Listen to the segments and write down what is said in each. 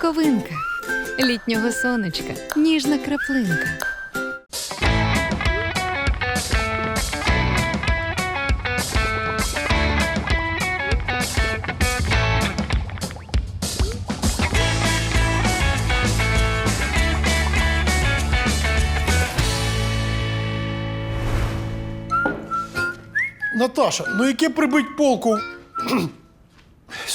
Соковинка літнього сонечка, ніжна краплинка. Наташа, ну яке прибить полку?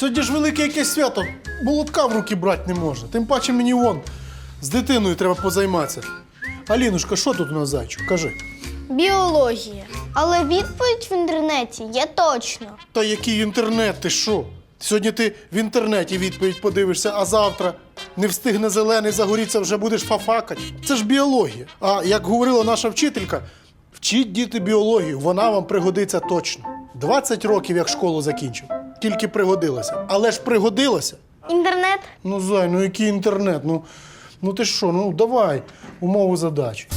Сьогодні ж велике якесь свято. Молотка в руки брати не можна. Тим паче мені вон з дитиною треба позайматися. Алінушка, що тут у нас зайчик? Кажи. Біологія. Але відповідь в інтернеті є точно. Та який інтернет, ти що? Сьогодні ти в інтернеті відповідь подивишся, а завтра не встигне зелений, загоріться, вже будеш фафакати. Це ж біологія. А як говорила наша вчителька, вчіть діти біологію, вона вам пригодиться точно. 20 років як школу закінчив, тільки пригодилася. Але ж пригодилася. Інтернет Ну, зай, ну який інтернет? Ну, ну ти що, ну давай умову задачі.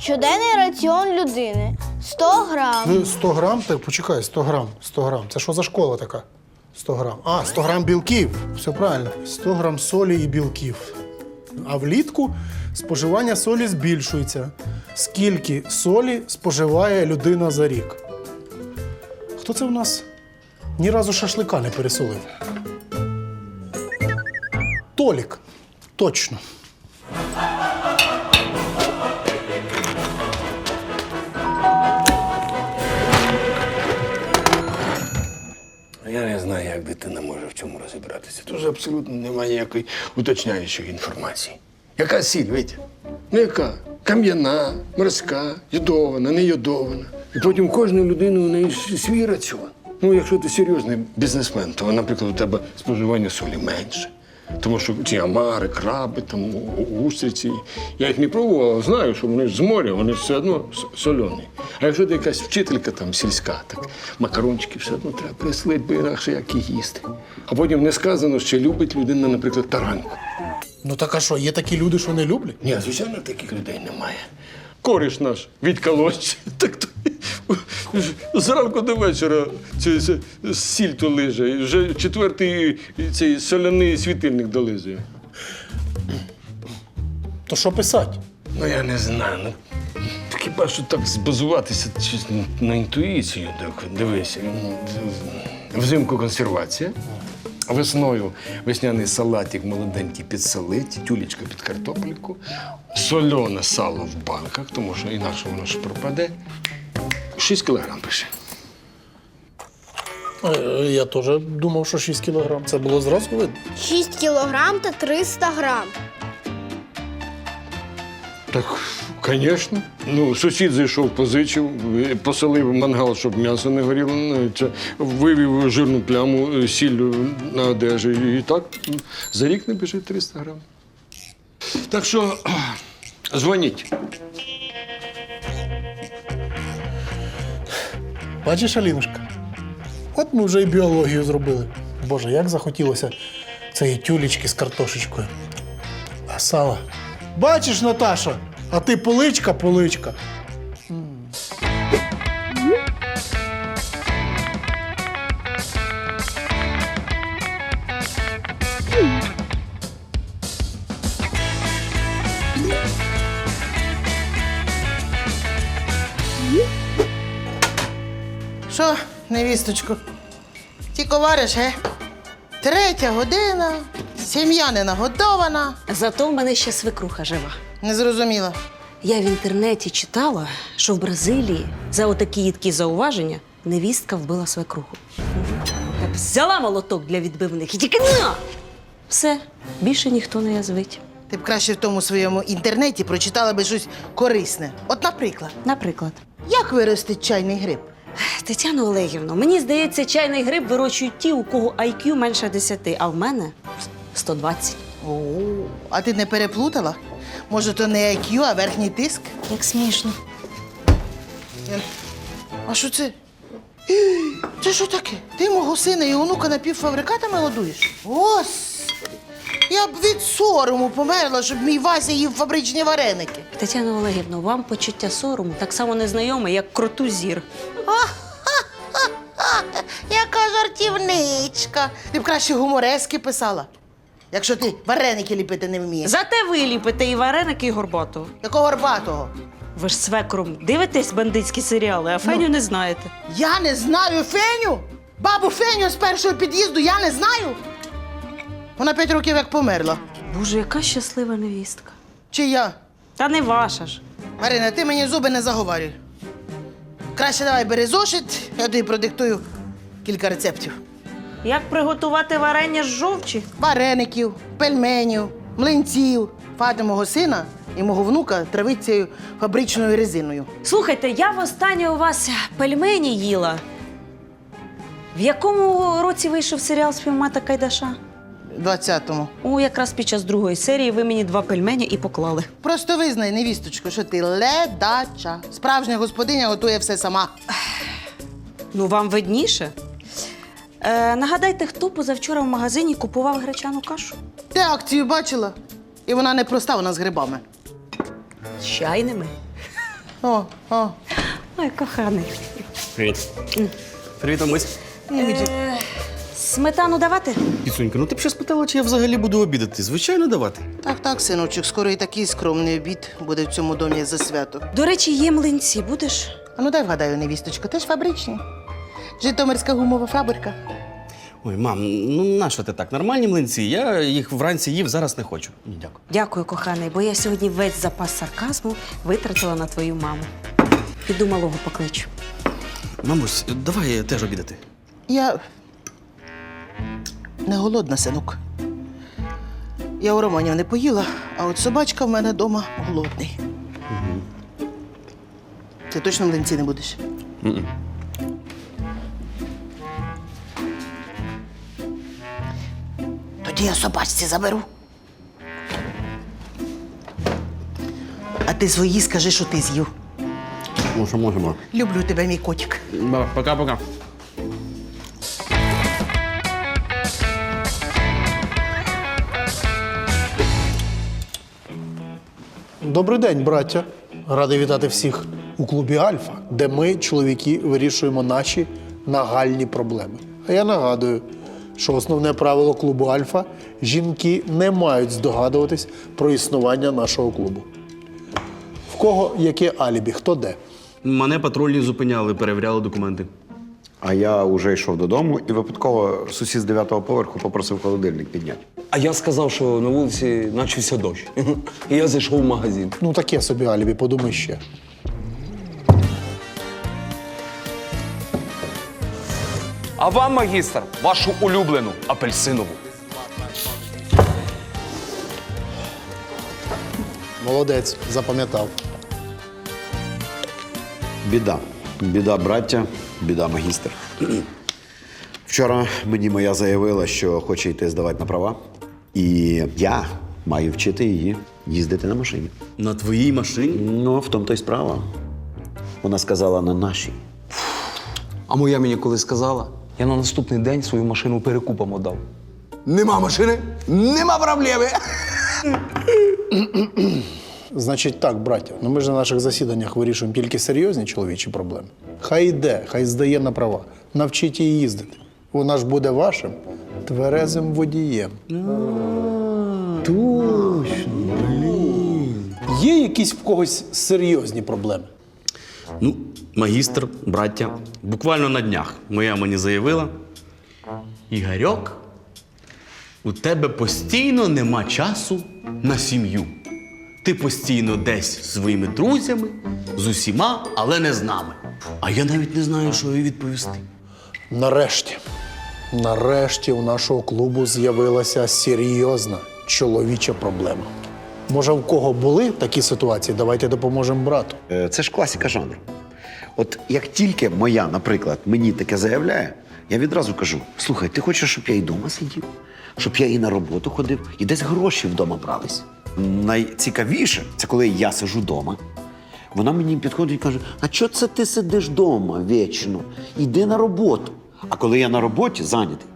щоденний раціон людини 100 грам. Е, 100 грам? Так, почекай, 100 грам. 100 грам. Це що за школа така? 100 грам. А, 100 грам білків. Все правильно. 100 грам солі і білків. А влітку споживання солі збільшується. Скільки солі споживає людина за рік? Хто це в нас? Ні разу шашлика не пересолив. Толік. Точно. Я не знаю, як дитина може в цьому розібратися. Тут абсолютно немає ніякої уточняючої інформації. Яка сіль, Витя? Ну яка? Кам'яна, морська, йодована, не йодована. І потім кожна людина у неї свій раціон. Ну, якщо ти серйозний бізнесмен, то, наприклад, у тебе споживання солі менше. Тому що ці амари, краби, там, устриці. Я їх не пробував, але знаю, що вони ж з моря, вони ж все одно сольоні. А якщо ти якась вчителька там сільська, так макарончики все одно треба прислити, бо інакше як їх їсти. А потім не сказано, що любить людина, наприклад, тараньку. Ну так а що, є такі люди, що не люблять? Ні, звичайно, таких людей немає. Кориш наш від колодці. Так то зранку до вечора цю, сіль то лиже. Вже четвертий цей соляний світильник долизує. То що писати? Ну я не знаю. Ну, хіба що так збазуватися щось на інтуїцію. Так, дивись. Взимку консервація. Весною весняний салатик молоденький підсолить, тюлечка під картопельку, сольоне сало в банках, тому що інакше воно ж пропаде. 6 кілограм пише. Я теж думав, що 6 кілограм. Це було зразу видно. 6 кілограм та 300 грам. Так, звісно. Ну, сусід зайшов, позичив, е, посолив мангал, щоб м'ясо не горіло, ну, це, вивів жирну пляму, е, сіль на одежі. І так за рік не біжить 300 грам. Так що дзвоніть. Бачиш, Алінушка? От ми вже і біологію зробили. Боже, як захотілося цієї тюлечки з картошечкою. А сала. Бачиш, Наташа, а ти поличка, поличка. Що, невісточку? Тільки вариш, ге? Третя година, сім'я не нагодована. Зато в мене ще свекруха жива. Не зрозуміла. Я в інтернеті читала, що в Бразилії за отакі їдкі зауваження невістка вбила свекруху. Я б взяла молоток для відбивних і тільки на! Все, більше ніхто не язвить. Ти б краще в тому своєму інтернеті прочитала би щось корисне. От, наприклад, Наприклад, як виростить чайний гриб? Тетяно Олегівно, мені здається, чайний гриб вирощують ті, у кого IQ менше 10, а в мене 120. О, а ти не переплутала? Може, то не IQ, а верхній тиск? Як смішно. Я- А що це? Це що таке? Ти мого сина і онука напівфабрикатами годуєш? Господи! Я б від сорому померла, щоб мій Вася їв фабричні вареники. Тетяно Олегівно, вам почуття сорому так само незнайоме, як кроту зір. Яка жартівничка. Ти б краще гуморески писала. якщо ти вареники ліпити не вмієш? Зате ви ліпите і вареники, і горбатого. Якого горбатого? Ви ж свекром дивитесь бандитські серіали, а Феню не знаєте. Я не знаю Феню. Бабу Феню з першого під'їзду я не знаю. Вона п'ять років як померла. Боже, яка щаслива невістка. Чи я? Та не ваша ж. Марина, ти мені зуби не заговорюй. Краще давай бери зошит, я тобі продиктую кілька рецептів. Як приготувати варення з жовчі? Вареників, пельменів, млинців. Фати мого сина і мого внука травить цією фабричною резиною. Слухайте, я востаннє у вас пельмені їла. В якому році вийшов серіал Співмата Кайдаша? 20-му. О, якраз під час другої серії ви мені два пельмені і поклали. Просто визнай, невісточко, що ти ледача. Справжня господиня готує все сама. Ну, вам видніше. Е, нагадайте, хто позавчора в магазині купував гречану кашу? Ти акцію бачила? І вона не проста, вона з грибами. З чайними. О, о. Ой, коханий. Привіт. Привіт, Амусь. Е, сметану давати? Кіцунька, ну ти б ще спитала, чи я взагалі буду обідати. Звичайно, давати. Так, так, синочок, скоро і такий скромний обід буде в цьому домі за свято. До речі, є млинці, будеш? А ну дай вгадаю, невісточко, теж фабричні. Житомирська гумова фабрика. Ой, мам, ну нащо ти так? Нормальні млинці. Я їх вранці їв, зараз не хочу. Ні, дякую. Дякую, коханий, бо я сьогодні весь запас сарказму витратила на твою маму. Піду малого покличу. Мамусь, давай теж обідати. Я не голодна, синок. Я у Романів не поїла, а от собачка в мене вдома голодний. Ти точно млинці не будеш? Тоді я собачці заберу. А ти свої скажи, що ти з'їв. Ну, що можемо. Люблю тебе, мій котик. Пока-пока. Добрий день, браття. Радий вітати всіх у клубі Альфа, де ми, чоловіки, вирішуємо наші нагальні проблеми. А я нагадую, що основне правило клубу Альфа жінки не мають здогадуватись про існування нашого клубу. В кого яке алібі, хто де? Мене патрульні зупиняли, перевіряли документи. А я вже йшов додому і випадково сусід з дев'ятого поверху попросив холодильник підняти. А я сказав, що на вулиці начався дощ. І я зайшов в магазин. Ну таке собі алібі, подумай ще. А вам, магістр, вашу улюблену апельсинову. Молодець, запам'ятав. Біда. Біда, браття, біда, магістр. Вчора мені моя заявила, що хоче йти здавати на права. І я маю вчити її їздити на машині. На твоїй машині? Ну, в тому то й справа. Вона сказала на нашій. А моя мені коли сказала, я на наступний день свою машину перекупом отдав. Нема машини, нема проблеми. Значить так, браття, ну ми ж на наших засіданнях вирішуємо тільки серйозні чоловічі проблеми. Хай йде, хай здає на права. Навчіть її їздити. Вона ж буде вашим тверезим водієм. Точно. Є якісь в когось серйозні проблеми? Ну, магістр, браття, буквально на днях моя мені заявила: Ігорьок, у тебе постійно нема часу на сім'ю. Ти постійно десь зі своїми друзями, з усіма, але не з нами. А я навіть не знаю, що їй відповісти. Нарешті, нарешті у нашого клубу з'явилася серйозна чоловіча проблема. Може, в кого були такі ситуації? Давайте допоможемо брату. Е, Це ж класика жанру. От як тільки моя, наприклад, мені таке заявляє, я відразу кажу: слухай, ти хочеш, щоб я і вдома сидів, щоб я і на роботу ходив, і десь гроші вдома брались. Найцікавіше це коли я сижу вдома. Вона мені підходить і каже: А чого це ти сидиш вдома вічно? Йди на роботу. А коли я на роботі зайнятий,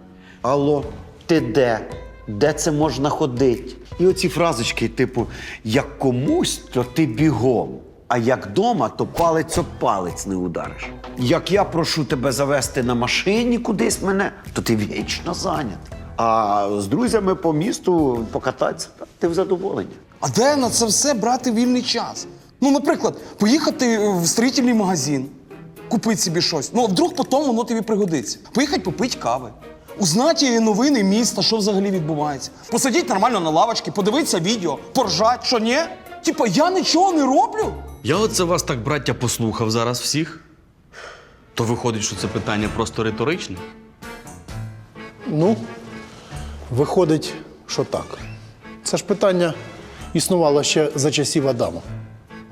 алло, ти де? Де це можна ходити? І оці фразочки, типу, як комусь, то ти бігом. А як дома, то палець об палець не удариш. Як я прошу тебе завести на машині кудись мене, то ти вічно зайнятий. А з друзями по місту покататися, ти в задоволення. А де на це все брати вільний час? Ну, наприклад, поїхати в строїтельний магазин, купити собі щось. Ну, а вдруг потім воно тобі пригодиться. Поїхати попити кави. Узнати новини міста, що взагалі відбувається. Посидіти нормально на лавочці, подивитися відео, поржать, що ні? Типа, я нічого не роблю. Я оце вас так, браття, послухав зараз всіх. То виходить, що це питання просто риторичне. Ну, виходить, що так. Це ж питання існувало ще за часів Адама.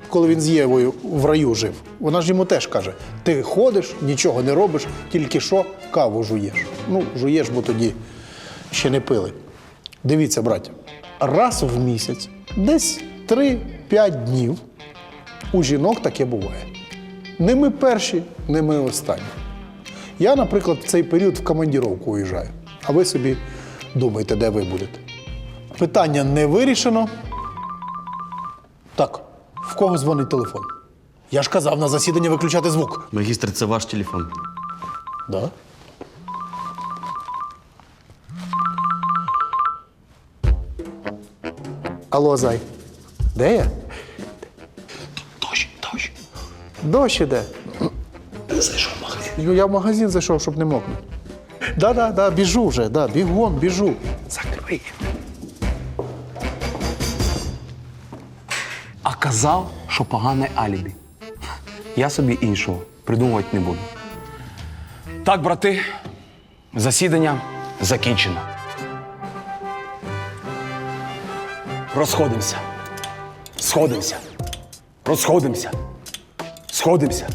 Коли він з Євою в раю жив. Вона ж йому теж каже: ти ходиш, нічого не робиш, тільки що каву жуєш. Ну, жуєш, бо тоді ще не пили. Дивіться, браття, раз в місяць, десь 3-5 днів у жінок таке буває. Не ми перші, не ми останні. Я, наприклад, в цей період в командіровку уїжджаю, а ви собі думайте, де ви будете. Питання не вирішено. Так, кого дзвонить телефон? Я ж казав на засіданні виключати звук. Магістр, це ваш телефон. Да? Алло, зай. Де я? Дощ, дощ. Дощ іде. Зайшов в магазин. Ну, Я в магазин зайшов, щоб не мокнути. Да, да, да, біжу вже, да, бігом, біжу. Казав, що погане алібі. Я собі іншого придумувати не буду. Так, брати, засідання закінчено. Розходимося. Сходимося. Розходимося. Сходимося.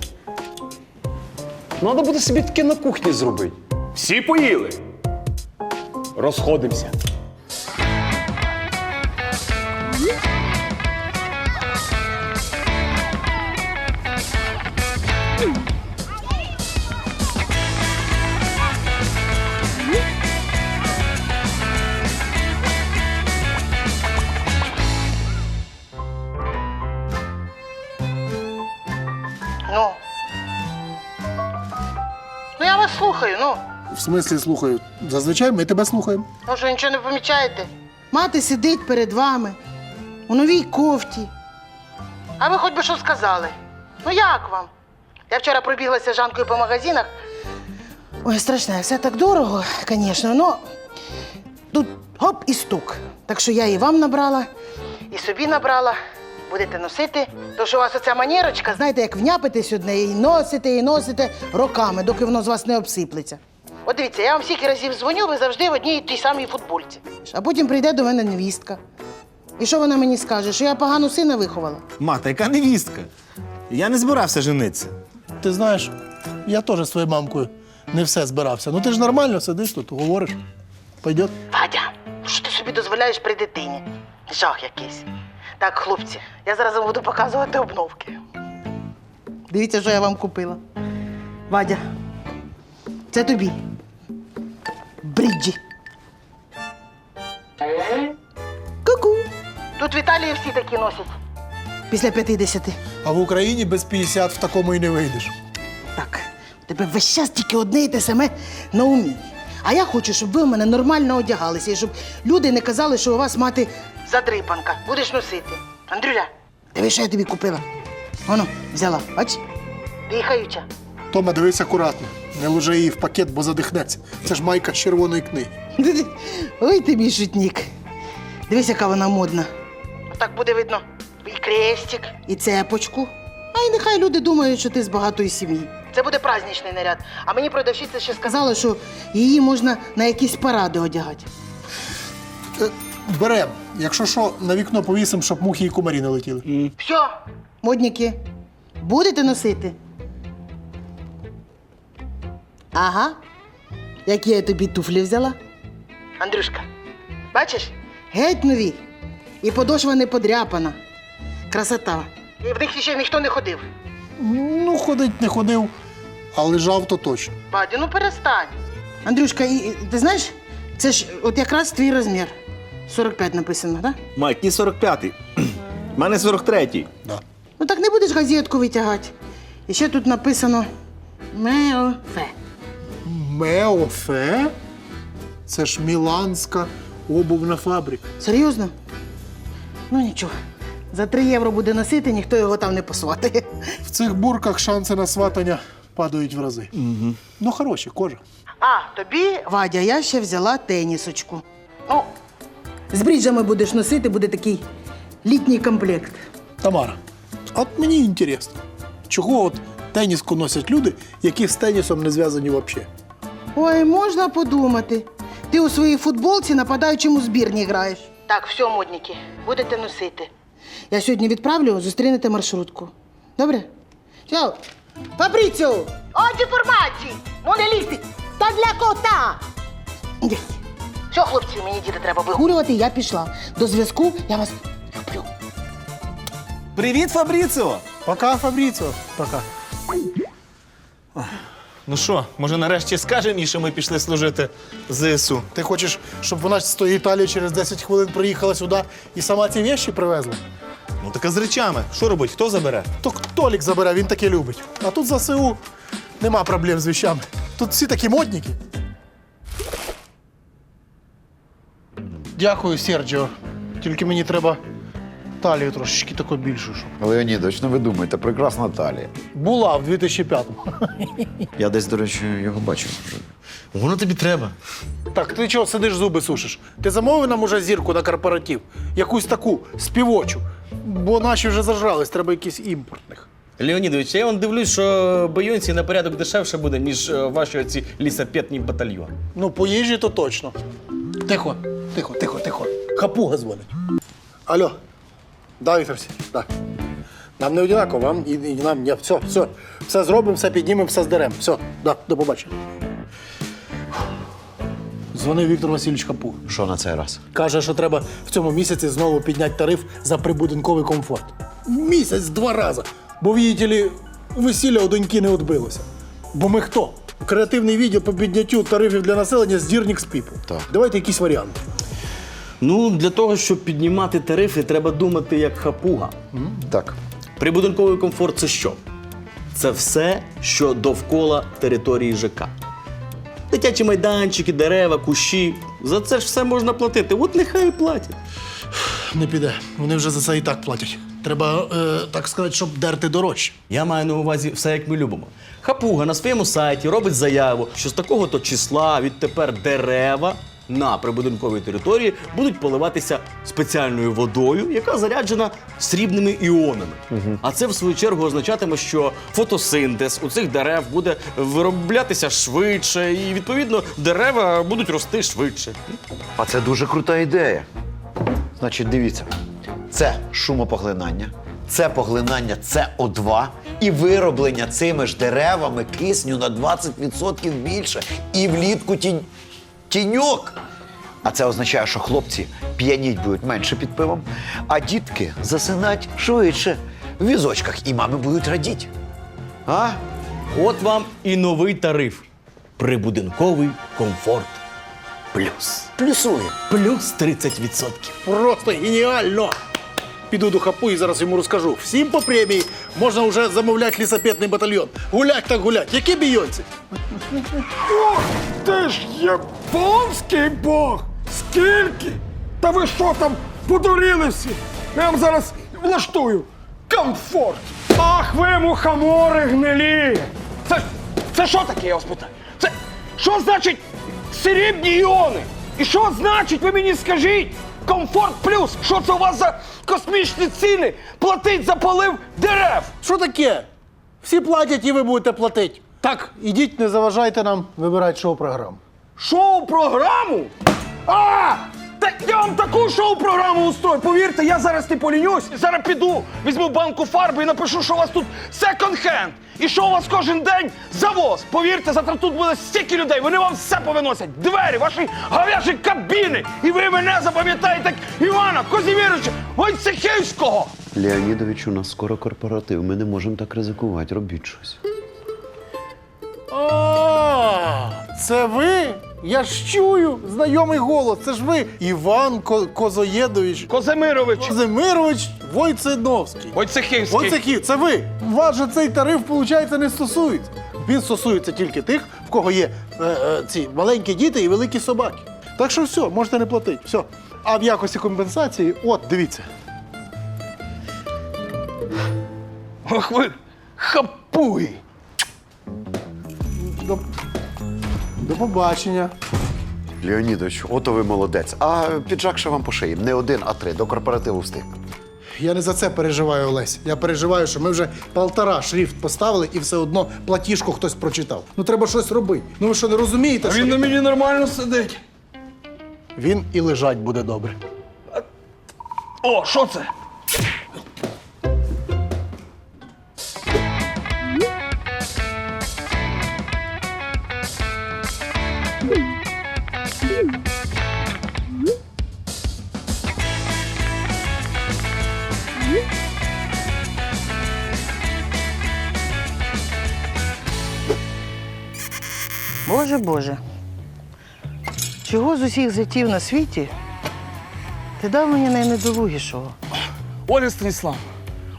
Надо буде собі таке на кухні зробити. Всі поїли. Розходимося. Я вас слухаю, ну. В смислі слухаю. Зазвичай ми тебе слухаємо. Ну що, нічого не помічаєте? Мати сидить перед вами у новій кофті. А ви хоч би що сказали? Ну як вам? Я вчора пробіглася з Жанкою по магазинах. Ой, страшне, все так дорого, звісно, но тут гоп і стук. Так що я і вам набрала, і собі набрала. Будете носити. То що у вас оця манірочка, знаєте, як вняпитесь одне і носите, і носите роками, доки воно з вас не обсиплеться. От дивіться, я вам стільки разів дзвоню, ви завжди в одній і тій самій футбольці. А потім прийде до мене невістка. І що вона мені скаже? Що я погано сина виховала? Мата, яка невістка? Я не збирався женитися. Ти знаєш, я теж з твоєю мамкою не все збирався. Ну ти ж нормально сидиш тут, говориш. Пойдет? Вадя, ну що ти собі дозволяєш при дитині? Жах якийсь. Так, хлопці, я зараз вам буду показувати обновки. Дивіться, що я вам купила. Вадя, це тобі. Бріджі. Ку-ку. Тут в Італії всі такі носять. Після 50. А в Україні без 50 в такому і не вийдеш. Так, у тебе весь час тільки одне і те саме на умі. А я хочу, щоб ви у мене нормально одягалися, і щоб люди не казали, що у вас мати задрипанка. Будеш носити. Андрюля, диви, що я тобі купила. Воно, взяла, бач? Дихаюча. Тома, дивись акуратно. Не ложи її в пакет, бо задихнеться. Це ж майка з червоної книги. Ой, ти мій шутнік. Дивись, яка вона модна. Отак буде видно і крестик, і цепочку. А й нехай люди думають, що ти з багатої сім'ї. Це буде праздничний наряд. А мені продавщиця ще сказала, що її можна на якісь паради одягати. Е, Берем. Якщо що, на вікно повісимо, щоб мухи і кумарі не летіли. Все, модники, будете носити? Ага. Які я тобі туфлі взяла? Андрюшка, бачиш? Геть нові. І подошва не подряпана. Красота. І в них ще ніхто не ходив. Ну, ходить не ходив, а лежав то точно. Бадю, ну перестань. Андрюшка, і, і ти знаєш, це ж от якраз твій розмір. 45 написано, так? Майк, ти 45-й. У мене 43-й. Да. Ну так не будеш газетку витягати. І ще тут написано Меофе. Меофе? Це ж міланська обувна фабрика. Серйозно? Ну нічого. За 3 євро буде носити, ніхто його там не посватає. В цих бурках шанси на сватання падають в рази. Угу. Ну, хороші, кожа. А, тобі, Вадя, я ще взяла тенісочку. О, з бріджами будеш носити, буде такий літній комплект. Тамара, от мені інтересно, чого от теніску носять люди, які з тенісом не зв'язані взагалі? Ой, можна подумати. Ти у своїй футболці нападаючим у збірні граєш. Так, все, модники, будете носити. Я сьогодні відправлю, зустрінете маршрутку. Добре? Чао. Фабріціо! Оді формації! Ну не! Та для кота! Ні. Все, хлопці, мені діти треба вигулювати, я пішла. До зв'язку я вас люблю. Привіт, Фабріціо! Пока, Фабріціо. Пока. Ну що, може нарешті скажемо їй, що ми пішли служити ЗСУ? Ти хочеш, щоб вона з тої Італії через 10 хвилин приїхала сюди і сама ці вещі привезла? Ну так а з речами. Що робить? Хто забере? То Толік забере, він таке любить. А тут за СУ нема проблем з вещами. Тут всі такі модники. Дякую, Серджіо. Тільки мені треба талію трошечки таку більшу. Щоб. Леонідович, ну ви думаєте, прекрасна талія. Була в 2005-му. Я десь, до речі, його бачив. Воно тобі треба. Так, ти чого сидиш, зуби сушиш? Ти замовив нам уже зірку на корпоратив? Якусь таку співочу. Бо наші вже зажрались, треба якісь імпортних. Леонідович, я вон дивлюсь, що Бейонсі на порядок дешевше буде, ніж е, ваші оці лісапетні батальйони. Ну, по їжі то точно. Тихо, тихо, тихо, тихо. Хапуга дзвонить. Алло. Да, Віктор Васильович, да. Нам не одинаково, вам і, і нам. Ні, все, все. Все зробимо, все піднімемо, все здеремо. Все, да, до побачення. Дзвонив Віктор Васильович Хапуга. Що на цей раз? Каже, що треба в цьому місяці знову підняти тариф за прибудинковий комфорт. Місяць два рази. Бо, видите ли, весілля у доньки не відбилося. Бо ми хто? Креативний відділ по підняттю тарифів для населення з Дірнік з People. Так. Давайте якісь варіанти. Ну, для того, щоб піднімати тарифи, треба думати як хапуга. Так. Прибудинковий комфорт це що? Це все, що довкола території ЖК. Дитячі майданчики, дерева, кущі. За це ж все можна платити. От нехай і платять. Не піде. Вони вже за це і так платять. Треба, е, так сказати, щоб дерти дорожче. Я маю на увазі все, як ми любимо. Хапуга на своєму сайті робить заяву, що з такого-то числа відтепер дерева на прибудинковій території будуть поливатися спеціальною водою, яка заряджена срібними іонами. А це, в свою чергу, означатиме, що фотосинтез у цих дерев буде вироблятися швидше, і відповідно дерева будуть рости швидше. А це дуже крута ідея. Значить, дивіться, це шумопоглинання, це поглинання СО2 і вироблення цими ж деревами кисню на 20% більше. І влітку тінь... тіньок. А це означає, що хлопці п'яніть будуть менше під пивом, а дітки засинать швидше в візочках, і мами будуть радіти. А? От вам і новий тариф. Прибудинковий комфорт. Плюс. Плюсує. Плюс 30%. Просто геніально! Піду до хапу і зараз йому розкажу. Всім по премії можна вже замовляти лісапетний батальйон. Гулять так гулять. Які бійонці? Ти ж японський бог! Скільки? Та ви що там подуріли всі? Я вам зараз влаштую комфорт. Ах, ви мухомори гнилі! Це, це що таке, я вас питаю? Це що значить срібні іони? І що значить, ви мені скажіть? Комфорт плюс! Що це у вас за космічні ціни? Платить за полив дерев! Що таке? Всі платять і ви будете платити. Так, ідіть, не заважайте нам вибирати шоу-програму. Шоу-програму? А! Та я вам таку шоу-програму устрою. Повірте, я зараз не полінюсь. Зараз піду, візьму банку фарби і напишу, що у вас тут секонд-хенд. І що у вас кожен день завоз. Повірте, завтра тут буде стільки людей, вони вам все повиносять. Двері, ваші говяжі кабіни. І ви мене запам'ятаєте як Івана Козівіровича Войцехівського. Леонідович, у нас скоро корпоратив. Ми не можемо так ризикувати. Робіть щось. А, це ви? Я ж чую знайомий голос. Це ж ви, Іван Ко- Козоєдович Козимирович Козимирович Войценовський. Войцехівський. Войцехів, це ви. Вас же цей тариф, виходить, не стосується. Він стосується тільки тих, в кого є е, е, ці маленькі діти і великі собаки. Так що все, можете не платити. Все. А в якості компенсації, от, дивіться. Ох ви хапуги! До, до побачення. Леонідович, ото ви молодець. А піджак ще вам по шиї. Не один, а три. До корпоративу встиг. Я не за це переживаю, Олесь. Я переживаю, що ми вже полтора шрифт поставили і все одно платіжку хтось прочитав. Ну треба щось робити. Ну ви що не розумієте? що... на мені нормально сидить. Він і лежать буде добре. О, що це? Боже Боже. Чого з усіх зятів на світі ти дав мені найнедолугішого? Оля Станіслав,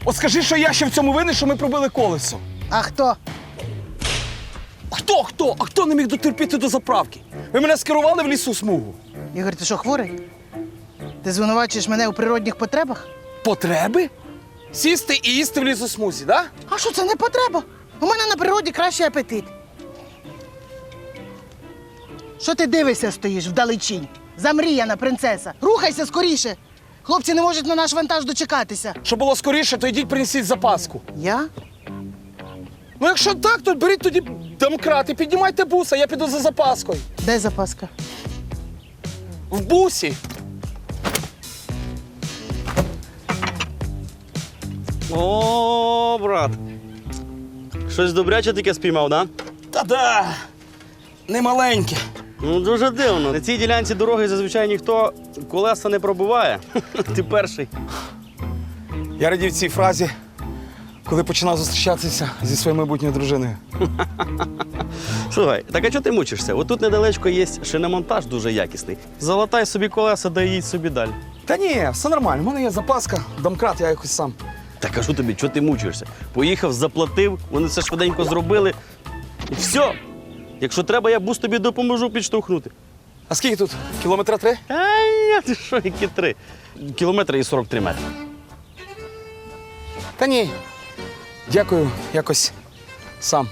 от скажи, що я ще в цьому винен, що ми пробили колесо. А хто? Хто, хто? А хто не міг дотерпіти до заправки? Ви мене скерували в лісу смугу. Ігор, ти що хворий? Ти звинувачуєш мене у природних потребах? Потреби? Сісти і їсти в лісосмузі, да? А що це не потреба? У мене на природі кращий апетит. Що ти дивишся, стоїш вдалечінь? Замріяна принцеса. Рухайся скоріше. Хлопці не можуть на наш вантаж дочекатися. Щоб було скоріше, то йдіть принесіть запаску. Я? Ну, якщо так, то беріть тоді домкрат і піднімайте буса, я піду за запаскою. Де запаска? В бусі. О, брат. Щось добряче таке спіймав, да? Та-да! Не маленьке. Ну, дуже дивно. На цій ділянці дороги зазвичай ніхто колеса не пробиває. Ти перший. Я радів цій фразі, коли починав зустрічатися зі своєю майбутньою дружиною. Слухай, так а чого ти мучишся? Отут недалечко є шиномонтаж дуже якісний. Залатай собі колеса, да їдь собі далі. Та ні, все нормально. У мене є запаска, домкрат, я якось сам. Та кажу тобі, чого ти мучишся? Поїхав, заплатив, вони це швиденько зробили. І все. Якщо треба, я бус тобі допоможу підштовхнути. А скільки тут? Кілометра три? Та ні, ти що, які три? Кілометри і 43 метри. Та ні. Дякую, якось сам.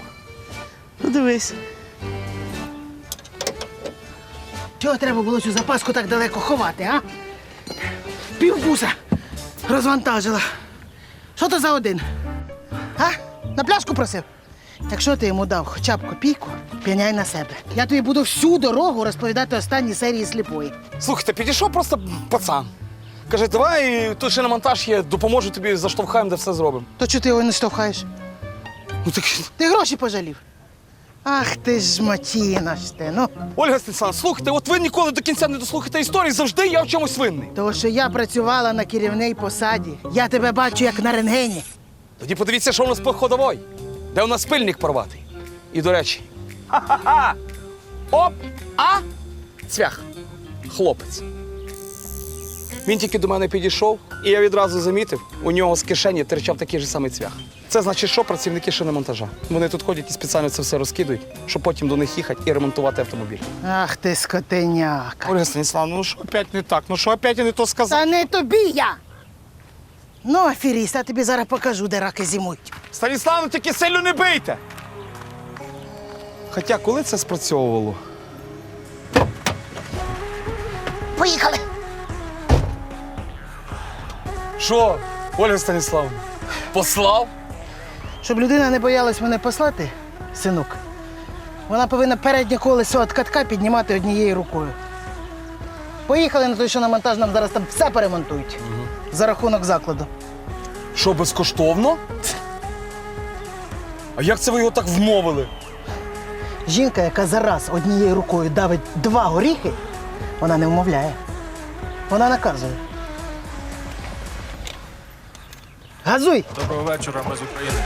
Ну дивись. Чого треба було цю запаску так далеко ховати, а? Півбуса розвантажила. Що то за один? А? На пляшку просив? Якщо ти йому дав хоча б копійку, п'яняй на себе. Я тобі буду всю дорогу розповідати останні серії сліпої. Слухайте, підійшов просто пацан. Каже, давай тут ще на монтаж є, допоможу тобі, заштовхаємо, де все зробимо. То чого ти його не штовхаєш? Ну так, Ти гроші пожалів. Ах ти ж матіна ж ти, ну. Ольга Стецьовна, слухайте, от ви ніколи до кінця не дослухаєте історії, завжди я в чомусь винний. Того, що я працювала на керівній посаді. Я тебе бачу як на рентгені. Тоді подивіться, що у нас по ходовой. Де у нас пильник порватий. І до речі. Ха-ха-ха! Оп! А! Цвях. Хлопець. Він тільки до мене підійшов, і я відразу замітив, у нього з кишені терчав такий же самий цвях. Це значить, що працівники шиномонтажа. Вони тут ходять і спеціально це все розкидують, щоб потім до них їхати і ремонтувати автомобіль. Ах ти скотеняка. Ольга Станіславовна, ну що опять не так? Ну що опять я не то сказав? Та не тобі я. Ну, аферіст, я тобі зараз покажу, де раки зимують. Станіславну, тільки сильно не бийте. Хоча коли це спрацьовувало? Поїхали! Що, Ольга Станіславовна? Послав? Щоб людина не боялась мене послати, синок, вона повинна переднє колесо від катка піднімати однією рукою. Поїхали на той, що на монтаж нам зараз там все перемонтують. За рахунок закладу. Що, безкоштовно? А як це ви його так вмовили? Жінка, яка зараз однією рукою давить два горіхи, вона не вмовляє. Вона наказує. Газуй! Доброго вечора, ми з України.